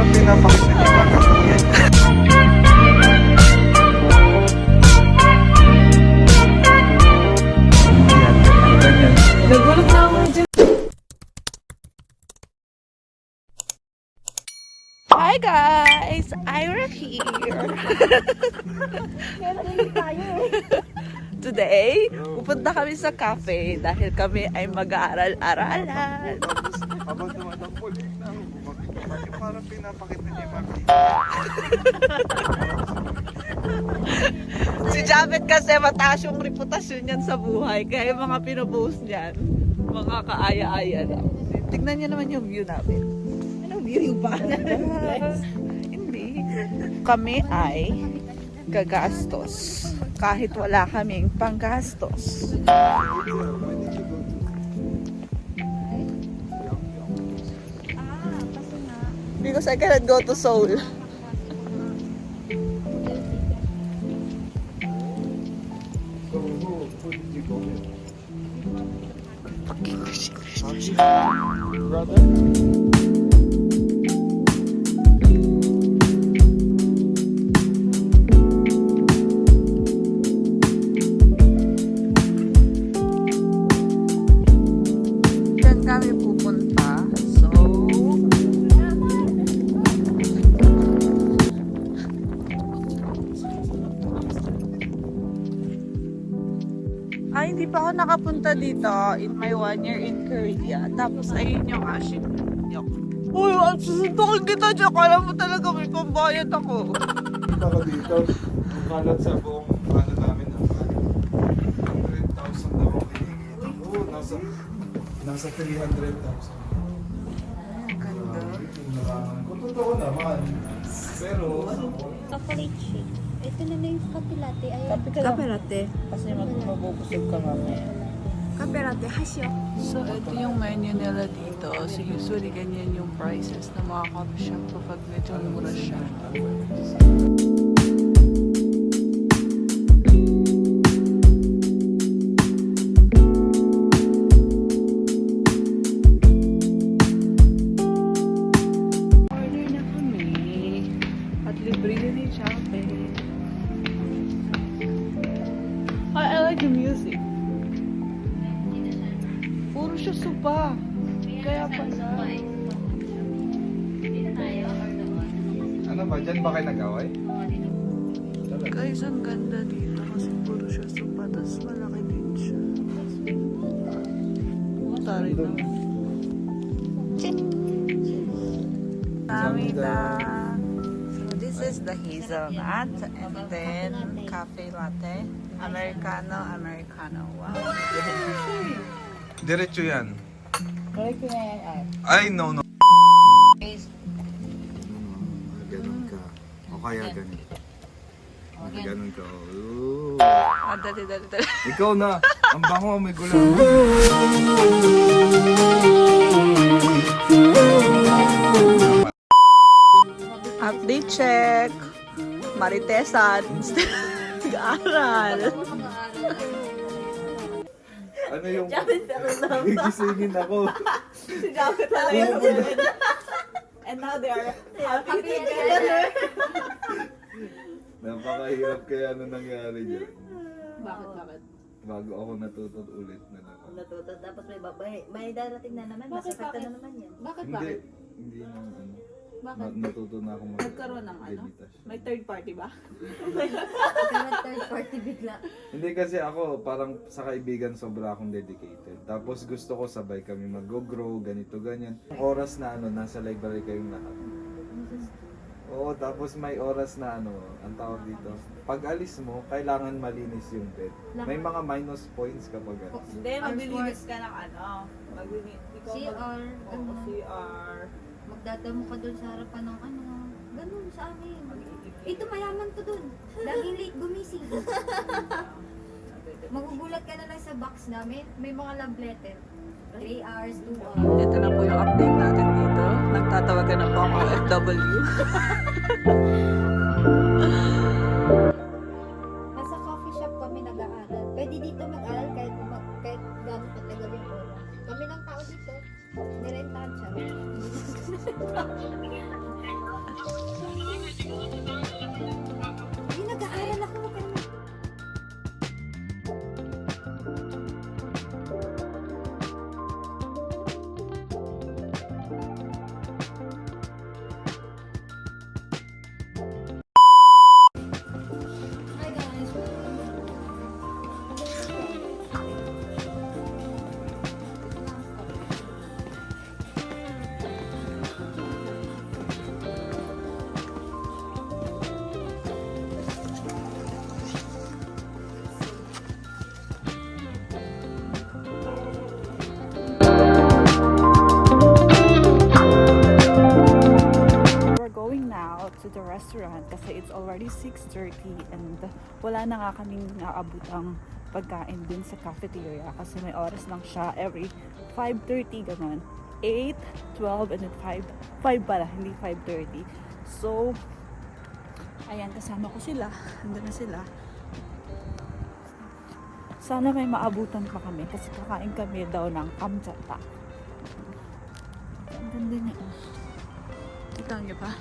parang pinapakita niya mga yan. Yan, ganyan. Nagulat na ako dyan. Hi guys! Ira here! Today, pupunta kami sa cafe dahil kami ay mag-aaral-aralan. Tapos, habang tumatakbo, lang, parang pinapakita niya yung Si Javet kasi mataas yung reputasyon niyan sa buhay. Kaya yung mga pinopost niyan, mga kaaya-aya lang. Tignan niyo naman yung view namin. Anong view yung Hindi. Kami ay gagastos. Kahit wala kaming panggastos. Because I cannot go to Seoul. Diyan pa ako nakapunta dito in my one year in Korea. Tapos, ayun yung Ashik. Uy, ang susuntukin kita dyan. Kala mo talaga may pambayad ako. Ako dito, ang kalat sa buong ano namin, ang 100,000 na ako hinihingi. Oo, nasa, nasa 300,000. Ganda. Kung totoo naman. Pero, Chocolate shake. Ito na na yung kape latte. Ayun. Kape ka Kape latte. Kasi magbubusog ka mamaya. Kape latte. Hasyo. So, ito yung menu nila dito. So, usually ganyan yung prices ng mga coffee shop kapag medyo mura siya. The music. Puro siya supa. Kaya pala. ano ba, dyan ba kayo nag-away? Guys, ang ganda dito kasi puro siya supa. Tapos malaki din siya. Tari lang. Amita. So this is the hazelnut and then cafe latte. Americano, Americano. Wow. Diretso yan. Ay, no, no. Ganun ka. O kaya ganun. Ganun ka. Ooh. Ah, dali, dali, dali. Ikaw na. Ang bango, may gulang. Maritesan. Nag-aaral. Ano yung... Gigisingin ako. Si talaga yung And now they are happy together. Napakahirap kaya ano nangyari dyan. Bakit, bakit? Bago ako natuto ulit na naman. Natuto. Tapos may, may, may darating na naman. Bakit, Masakit bakit? na naman yan. Bakit, Hindi. bakit? Hindi na ano. Bakit? Na- natuto na ako mag- Nagkaroon ng ano? meditation. May third party ba? Kaya third party bigla. Hindi kasi ako, parang sa kaibigan sobra akong dedicated. Tapos gusto ko sabay kami mag-grow, ganito, ganyan. Oras na ano, nasa library kayong lahat. Oo, tapos may oras na ano, ang tawag dito. Pag alis mo, kailangan malinis yung bed. May mga minus points kapag alis. Hindi, maglilinis ka ng ano. Maglilinis. Ikaw CR, mag- Oo, ano. CR. Magdadamo ka dun sa harapan ng ano. Ganun sa amin. Ito mayaman to dun. Laging late gumising. Magugulat ka na lang sa box namin. May mga love letter. 3 hours, 2 hours. Ito na po yung update natin dito. Nagtatawagan na po ang OFW. 6.30 and wala na nga kaming naabutang pagkain din sa cafeteria kasi may oras lang siya every 5.30 ganun. 8, 12, and then 5. 5 pala, hindi 5.30. So, ayan, kasama ko sila. Andun na sila. Sana may maabutan pa kami kasi kakain kami daw ng kamchata. Ang ganda niya. Kita niyo ba?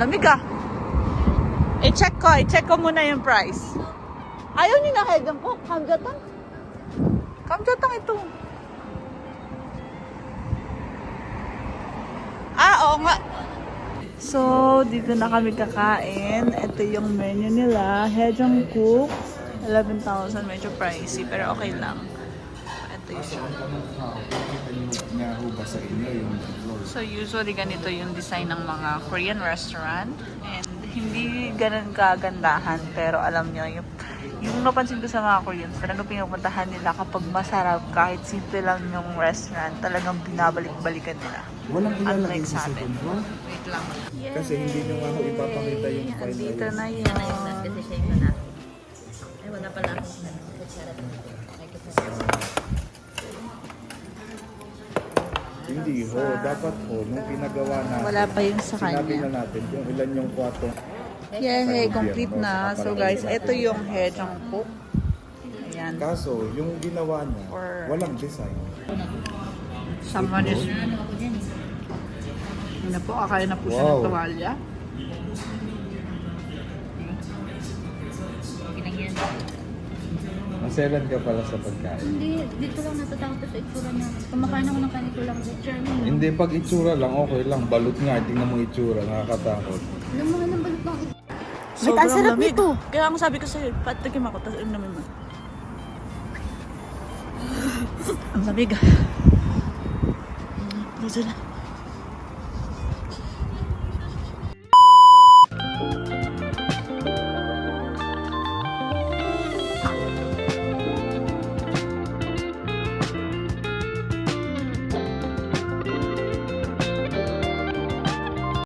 Lamig ah. I-check ko, i-check ko muna yung price. Ayaw niyo na hegan ko, kamjatang. Kamjatang ito. Ah, oo nga. So, dito na kami kakain. Ito yung menu nila. Hejang Cook. 11,000. Medyo pricey, pero okay lang. Ito yung Nahuba sa inyo yung So usually ganito yung design ng mga Korean restaurant. And hindi ganun kagandahan pero alam nyo yung yung napansin ko sa mga Koreans talagang pinupuntahan nila kapag masarap kahit simple lang yung restaurant talagang binabalik-balikan nila. Walang ilalagay sa atin. second floor. wait lang. Kasi hindi nyo nga ako ipapakita yung file na dito na yun. Kasi siya yung na. Ay, wala pala akong Hindi ho, dapat ho, nung pinagawa natin, wala pa yun sa sinabi kanya na natin kung ilan yung kwarto. yeah hey complete na so guys ito yung Hejang Cook ayan Kaso, yung ginawa niya, Or- walang design. someone is Ano po, akala na po siya Wow. ng tuwalya. Pinagyan. Maselan ka pala sa pagkain. Hindi, dito lang natatakot sa itsura niya. Kumakain ako ng kanito lang sa German. Hindi, pag itsura lang, okay lang. Balot nga, tingnan mo itsura, nakakatakot. Alam mo nga ng balut ng itsura. Sobrang ang sarap nito. Kaya ang sabi ko sa'yo, patikim ako, tapos naman mo. ang lamig. Dito na.